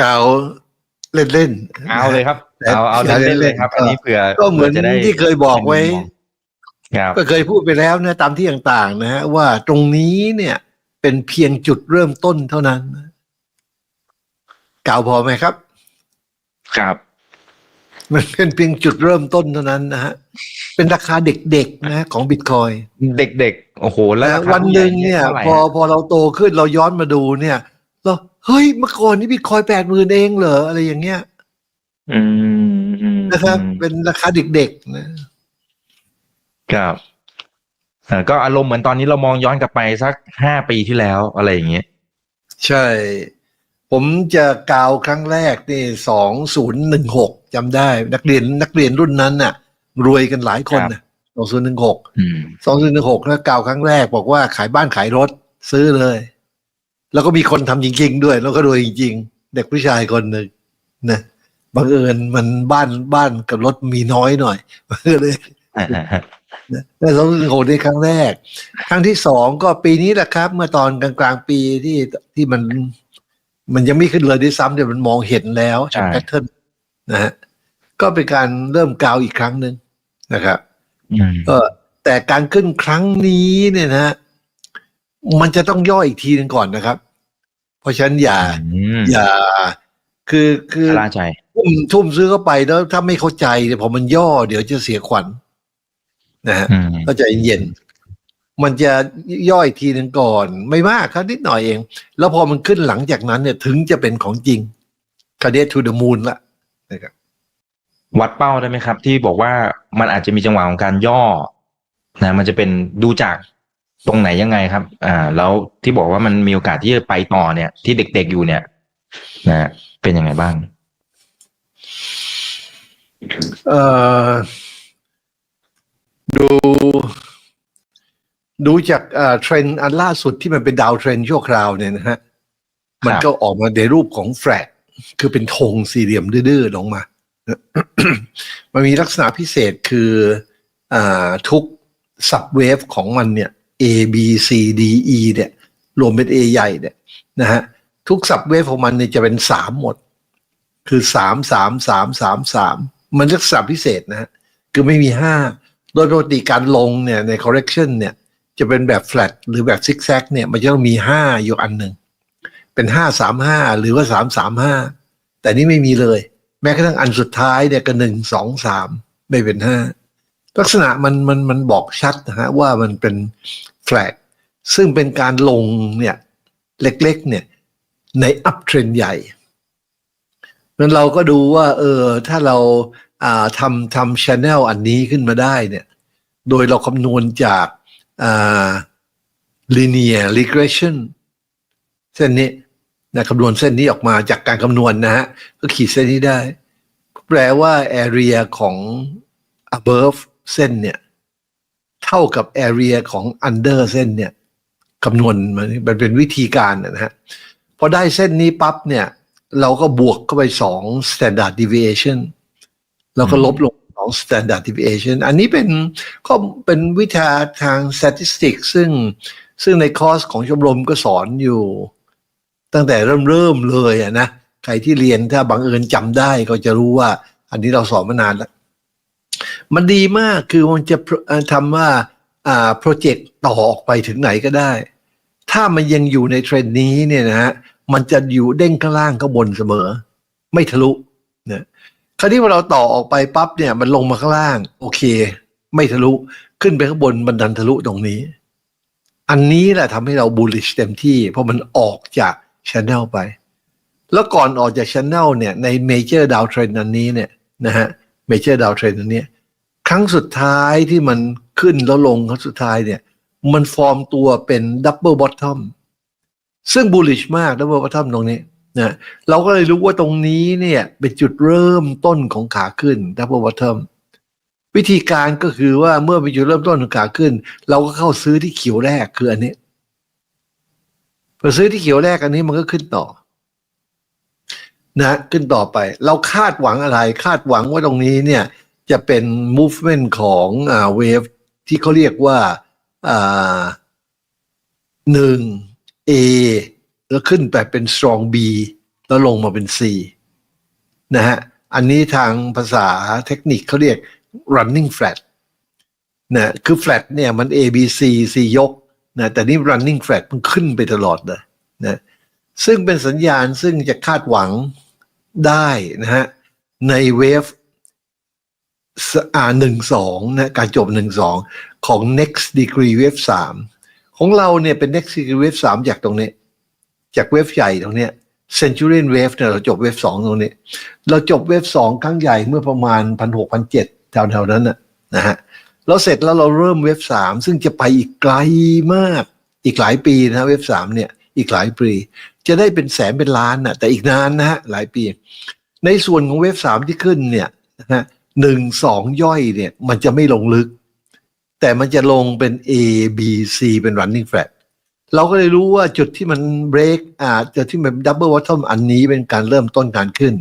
กล่าวเล่นๆเอาเลยครับแต่เอาเอาแต่เล่นๆเลยครับ อันนี้เผื่อก็เหมือนผื่จะได้ที่เคยบอกไว้ครับก็เคยพูดไปแล้วนะตามที่ต่างๆ นะฮะว่าตรงนี้เนี่ย เป็นเพียงจุดเริ่มต้นเท่านั้นกล่าวพอไหมครับ ครับ มันเป็นเพียงจุดเริ่มต้นเท่านั้นนะฮะเป็นราคาเด็กๆนะของบิตคอยเด็กๆโอ้โห แล้วราคาวันหนึ่งเนี่ยท่าไหร่พอพอเราโตขึ้นเราย้อนมาดูเนี่ย เราเฮ้ยเมื่อก่อนนี่บิตคอยแปดหมื่นเองเหรออะไรอย่างเงี้ยอืมอืมนะครับอืมเป็นราคาเด็กๆนะครับเอ่อก็อารมณ์เหมือนตอนนี้เรามองย้อนกลับไปสักห้าปีที่แล้วอะไรอย่างเงี้ยใช่ ผมจะกล่าวครั้งแรกนี่สองศูนย์หนึ่งหกจำได้ นักเรียนนักเรียนรุ่นนั้นน่ะ รวยกันหลายคนนะสองศูนย์หนึ่งหกอืมสองศูนย์หนึ่งหกแล้วกล่าวครั้งแรกบอกว่าขายบ้านขายรถซื้อเลย แล้วก็มีคนทำจริง ๆ ด้วย แล้วก็รวยจริง ๆ เด็กผู้ชายคนหนึ่งนะบังเอิญมันบ้านบ้านกับรถมีน้อยหน่อยก็เลยอ่าฮะฮะแต่สองหนึ่งหกในครั้งแรก ครั้งที่สองก็ปีนี้แหละครับ เมื่อตอนกลางกลางๆปีที่ที่มัน มันยังไม่ขึ้นเลยด้วยซ้ำแต่มันมองเห็นแล้วจากแพทเทิร์นนะฮะก็เป็นการเริ่มกาวอีกครั้งหนึ่งนะครับอืมเออแต่การขึ้นครั้งนี้เนี่ยนะฮะ มันจะต้องย่ออีกทีหนึงก่อนนะครับ เพราะฉะนั้นอย่า อืมอย่า คือคือชะล่าใจ ทุ่มทุ่มซื้อเข้าไปแล้วถ้าไม่เข้าใจเนี่ยพอมันย่อ เดี๋ยวจะเสียขวัญนะฮะ อืม ก็ใจเย็นๆมันจะย่อยทีหนึ่งก่อน ไม่มากครับนิดหน่อยเอง แล้วพอมันขึ้นหลังจากนั้นเนี่ยถึงจะเป็นของจริงคาเดทูเดมูนละนะครับวัดเป้าได้ไหมครับ ที่บอกว่ามันอาจจะมีจังหวะของการย่อนะมันจะเป็นดูจาก ตรงไหนยังไงครับ อ่า แล้วที่บอกว่ามันมีโอกาสที่จะไปต่อเนี่ย ที่เด็กๆอยู่เนี่ย นะเป็นยังไงบ้าง เอ่อ ดู ดูจากเอ่อเทรนด์อันล่าสุดที่มันเป็นดาวเทรนด์ชั่วคราวเนี่ยนะฮะ มันก็ออกมาในรูปของแฟลกคือเป็นธงสี่เหลี่ยมดื้อๆลงมา มันมีลักษณะพิเศษคืออ่าทุกสับเวฟของมันเนี่ย A B C D E เนี่ยรวมเป็น A ใหญ่เนี่ยนะฮะทุกสับเวฟของมันเนี่ยจะเป็นสามหมด คือสามสามสามสามสามมันลักษณะพิเศษนะฮะคือไม่มีห้าโดยปกติการลงเนี่ยใน correction เนี่ยจะเป็นแบบ flat หรือแบบ zigzag เนี่ยมันจะต้องมีห้าอยู่อันหนึ่งเป็นห้าสามห้าหรือว่าสามสามห้าแต่นี่ไม่มีเลย แม้กระทั่งอันสุดท้ายเนี่ยก็หนึ่งสองสามไม่เป็นห้า ลักษณะมันมันมันบอกชัดนะฮะว่ามันเป็น flat ซึ่งเป็นการลงเนี่ยเล็กๆเนี่ยใน up trend ใหญ่นั้นเราก็ดูว่าเออถ้าเราอ่าทำทำ channel อันนี้ขึ้นมาได้เนี่ยโดยเราคำนวณจากอ่า linear regression เส้นนี้นะคำนวณเส้นนี้ออกมาจากการคำนวณนะฮะก็ขีดเส้นนี้ได้ แปลว่า area ของ above เส้นเนี่ย เท่ากับ area ของ under เส้นเนี่ยคำนวณมันมันเป็นวิธีการนะฮะพอได้เส้นนี้ปั๊บเนี่ย เราก็บวกเข้าไปสอง standard deviation แล้วก็ลบลงสอง standard deviation อันนี้เป็นก็เป็นวิชาทาง statistics ซึ่งซึ่งในคอร์สของชมรมก็สอนอยู่ ตั้งแต่เริ่มเริ่มเลยอะนะ ใครที่เรียนถ้าบังเอิญจำได้ก็จะรู้ว่า อันนี้เราสอนมานานแล้ว มันดีมากคือมันจะทำว่าอ่าโปรเจกต์ต่อออกไปถึงไหนก็ได้ ถ้ามันยังอยู่ในเทรนด์นี้เนี่ยนะฮะมันจะอยู่เด้งข้างล่างข้างบนเสมอ ไม่ทะลุนะคราวนี้เราต่อออกไปปั๊บเนี่ยมันลงมาข้างล่าง โอเค ไม่ทะลุขึ้นไปข้างบนมันดันทะลุตรงนี้ อันนี้แหละทำให้เราบูลลิชเต็มที่ เพราะมันออกจากช n น l ไป แล้วก่อนออกจากช n น l เนี่ยในเมเจอร์ดาวเทรนอันนี้เนี่ยนะฮะเมเจอร์ดาวเทรนอันนี้ ครั้งสุดท้ายที่มันขึ้นแล้วลงครั้งสุดท้ายเนี่ย มันฟอร์มตัวเป็นดับเบิลบอททอมซึ่งบูลลิชมากดับเบิลบอททอมตรงนี้นะเราก็เลยรู้ว่าตรงนี้เนี่ยเป็นจุดเริ่มต้นของขาขึ้นดับเบิลบอททอมวิธีการก็คือว่าเมื่อเป็นจุดเริ่มต้นของขาขึ้น เราก็เข้าซื้อที่เขียวแรกคืออันนี้พอซื้อที่เขียวแรกอันนี้มันก็ขึ้นต่อ นะ ขึ้นต่อไป เราคาดหวังอะไร คาดหวังว่าตรงนี้เนี่ย จะเป็น movement ของอ่า wave ที่เขาเรียกว่าอ่าหนึ่ง A แล้วขึ้นไปเป็น strong B แล้วลงมาเป็น C นะฮะ อันนี้ทางภาษาเทคนิคเขาเรียก running flat นะคือ flat เนี่ยมัน A B C C ยกนะแต่นี่ running flat มันขึ้นไปตลอดเลยนะซึ่งเป็นสัญญาณซึ่งจะคาดหวังได้นะฮะในเวฟ อ่าหนึ่งสองนะการจบหนึ่งสองของ next degree wave สามของเราเนี่ยเป็น next degree wave สามจากตรงนี้ จากเวฟใหญ่ตรงนี้ centurion wave เนี่ยเราจบเวฟสองตรงนี้ เราจบเวฟสองครั้งใหญ่เมื่อประมาณพันหกพันเจ็ดแถวๆนั้นน่ะนะฮะแล้วเสร็จแล้วเราเริ่มเวฟสามซึ่งจะไปอีกไกลมาก อีกหลายปีนะเวฟสามเนี่ยอีกหลายปี จะได้เป็นแสนเป็นล้านน่ะแต่อีกนานนะฮะหลายปี ในส่วนของเวฟสามที่ขึ้นเนี่ยนะฮะ หนึ่งสองย่อยเนี่ย มันจะไม่ลงลึก แต่มันจะลงเป็น A B C เป็น running flat เราก็เลยรู้ว่าจุดที่มัน break อ่าจุดที่มัน double bottom อันนี้เป็นการเริ่มต้นการขึ้น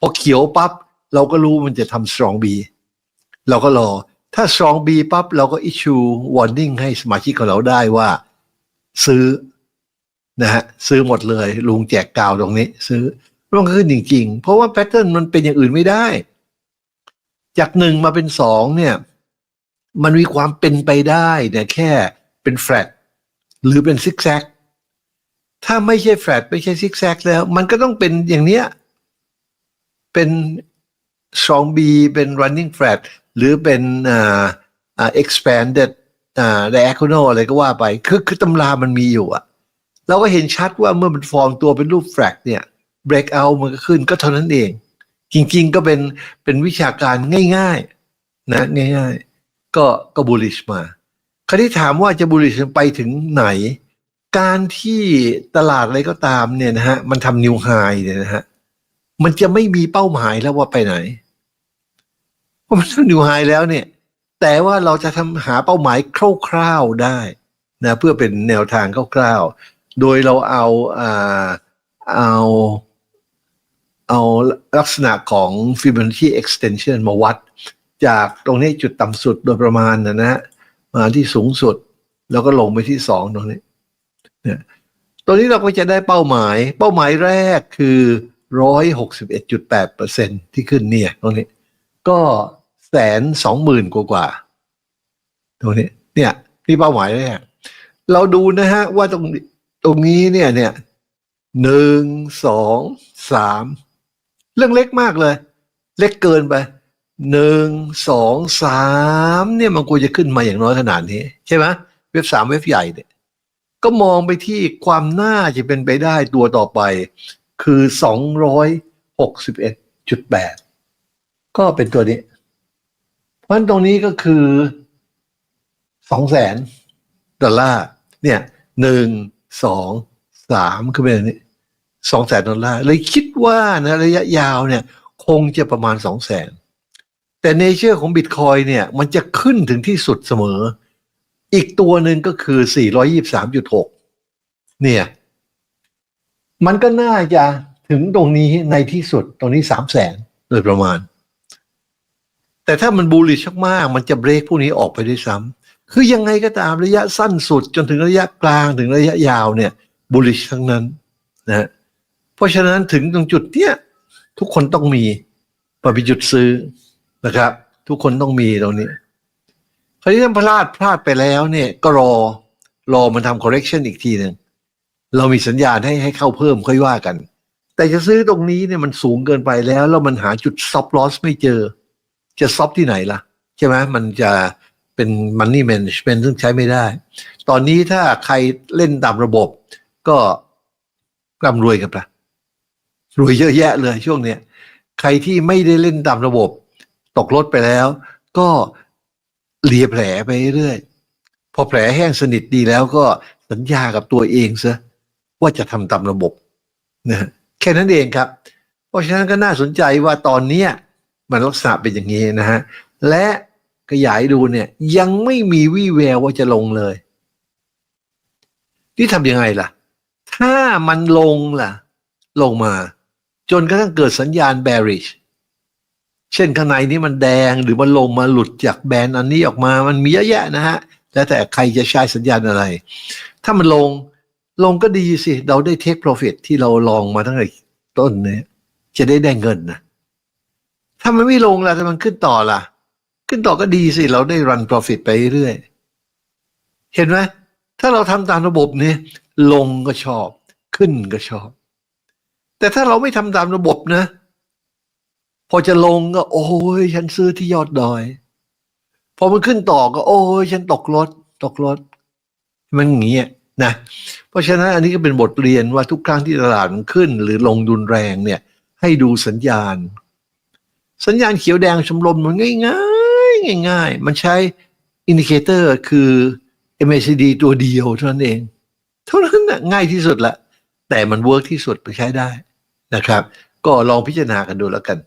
พอเขียวปั๊บเราก็รู้มันจะทำ strong B เราก็รอ ถ้า strong B ปั๊บเราก็ issue warning ให้สมาชิกของเราได้ว่า ซื้อนะฮะซื้อหมดเลยลุงแจกกาวตรงนี้ ซื้อมันก็ขึ้นจริง ๆ เพราะว่าแพทเทิร์นมันเป็นอย่างอื่นไม่ได้ จากหนึ่งมาเป็นสองเนี่ย มันมีความเป็นไปได้เนี่ยแค่เป็นแฟลตหรือเป็นซิกแซกถ้าไม่ใช่แฟลตไม่ใช่ซิกแซกแล้ว มันก็ต้องเป็นอย่างเนี้ย เป็น strong B เป็น running flat หรือเป็นอ่าอ่า expanded อ่า diagonal อะไรก็ว่าไป คือคือตำรามันมีอยู่อะเราก็เห็นชัดว่าเมื่อมันฟอร์มตัวเป็นรูปแฟลตเนี่ย break out มันก็ขึ้นก็เท่านั้นเอง จริงๆก็เป็นเป็นวิชาการง่ายๆนะง่ายๆ ก็ก็ bullish มาคราวนี้ถามว่าจะ bullish ไปถึงไหน การที่ตลาดอะไรก็ตามเนี่ยนะฮะมันทำนิวไฮเนี่ยนะฮะมันจะไม่มีเป้าหมายแล้วว่าไปไหนเพราะมันทำนิวไฮแล้วเนี่ย แต่ว่าเราจะทำหาเป้าหมายคร่าวๆได้นะเพื่อเป็นแนวทางคร่าวๆโดยเราเอาอ่าเอา เอาลักษณะของ Fibonacci extension มาวัด จากตรงนี้จุดต่ำสุดโดยประมาณนะนะมาที่สูงสุด แล้วก็ลงไปที่สองตรงนี้เนี่ยตรงนี้เราก็จะได้เป้าหมาย เป้าหมายแรกคือร้อยหกสิบเอ็ดจุดแปดเปอร์เซ็นที่ขึ้นเนี่ยตรงนี้ ก็แสนสองหมื่นกว่ากว่าตรงนี้เนี่ยนี่เป้าหมายแรกเราดูนะฮะว่าตรงตรงนี้เนี่ยเนี่ยหนึ่งสองสาม เรื่องเล็กมากเลย เล็กเกินไปหนึ่งสองสามเนี่ยมันควรจะขึ้นมาอย่างน้อยขนาดนี้ ใช่ไหมเว็บสามเว็บใหญ่เนี่ยก็มองไปที่ความน่าจะเป็นไปได้ตัวต่อไป คือสองร้อยหกสิบเอ็ดจุดแปดก็เป็นตัวนี้ เพราะฉะนั้นตรงนี้ก็คือสองแสนดอลลาร์เนี่ยหนึ่งสองสามคือเป็นอันนี้ สองแสนดอลลาร์เลยคิดว่านะระยะยาวเนี่ย คงจะประมาณสองแสนแต่เนเจอร์ของบิตคอยเนี่ย มันจะขึ้นถึงที่สุดเสมอ อีกตัวหนึ่งก็คือ 423.6 เนี่ย มันก็น่าจะถึงตรงนี้ในที่สุดตรงนี้สามแสนโดยประมาณ แต่ถ้ามันบูลลิชมากมันจะเบรกพวกนี้ออกไปด้วยซ้ำคือยังไงก็ตามระยะสั้นสุดจนถึงระยะกลางถึงระยะยาวเนี่ยบูลลิชทั้งนั้นนะฮะ เพราะฉะนั้นถึงตรงจุดเนี้ยทุกคนต้องมีมาเป็นจุดซื้อนะครับ ทุกคนต้องมีตรงนี้คราวนี้ถ้าพลาดพลาดไปแล้วเนี่ยก็รอรอมันทำ correction อีกทีหนึ่งเรามีสัญญาณให้ให้เข้าเพิ่มค่อยว่ากัน แต่จะซื้อตรงนี้เนี่ยมันสูงเกินไปแล้ว แล้วมันหาจุด stop loss ไม่เจอ จะ stop ที่ไหนล่ะ ใช่ไหมมันจะเป็น money management ซึ่งใช้ไม่ได้ ตอนนี้ถ้าใครเล่นตามระบบก็ร่ำรวยกันปะ รวยเยอะแยะเลยช่วงเนี้ยใครที่ไม่ได้เล่นตามระบบ ตกรถไปแล้ว ก็เลียแผลไปเรื่อยพอแผลแห้งสนิทดีแล้วก็สัญญากับตัวเองซะว่าจะทำตามระบบนะแค่นั้นเองครับ เพราะฉะนั้นก็น่าสนใจว่าตอนเนี้มันลักษณะเป็นอย่างนี้นะฮะและขยายดูเนี่ยยังไม่มีวี่แววว่าจะลงเลย ที่ทำยังไงล่ะ ถ้ามันลงล่ะ ลงมา จนกระทั่งเกิดสัญญาณ bearish เช่นข้างในนี้มันแดงหรือมันลงมาหลุดจากแบนอันนี้ออกมามันมีเยอะแยะนะฮะแล้วแต่ใครจะใช้สัญญาณอะไร ถ้ามันลงลงก็ดีสิ เราได้ take profit ที่เราลองมาตั้งแต่ต้นเนี่ยจะได้ได้เงินนะถ้ามันไม่ลงล่ะถ้ามันขึ้นต่อล่ะ ขึ้นต่อก็ดีสิ เราได้รัน profit ไปเรื่อยเห็นไหมถ้าเราทำตามระบบเนี่ยลงก็ชอบ ขึ้นก็ชอบ แต่ถ้าเราไม่ทำตามระบบนะ พอจะลงก็ โอ้ยฉันซื้อที่ยอดดอย พอมันขึ้นต่อก็ โอ้ยฉันตกรถ ตกรถ มันอย่างเงี้ยนะ เพราะฉะนั้นอันนี้ก็เป็นบทเรียนว่าทุกครั้งที่ตลาดมันขึ้น หรือลงดุนแรงเนี่ย ให้ดูสัญญาณ สัญญาณเขียวแดงชมรมมันง่ายง่ายง่ายมันใช้อินดิเคเตอร์คือ MACD ตัวเดียวเท่านั้นเอง เท่านั้นนะง่ายที่สุดละแต่มันเวิร์กที่สุดไปใช้ได้ นะครับ ก็ลองพิจารณากันดูแล้วกัน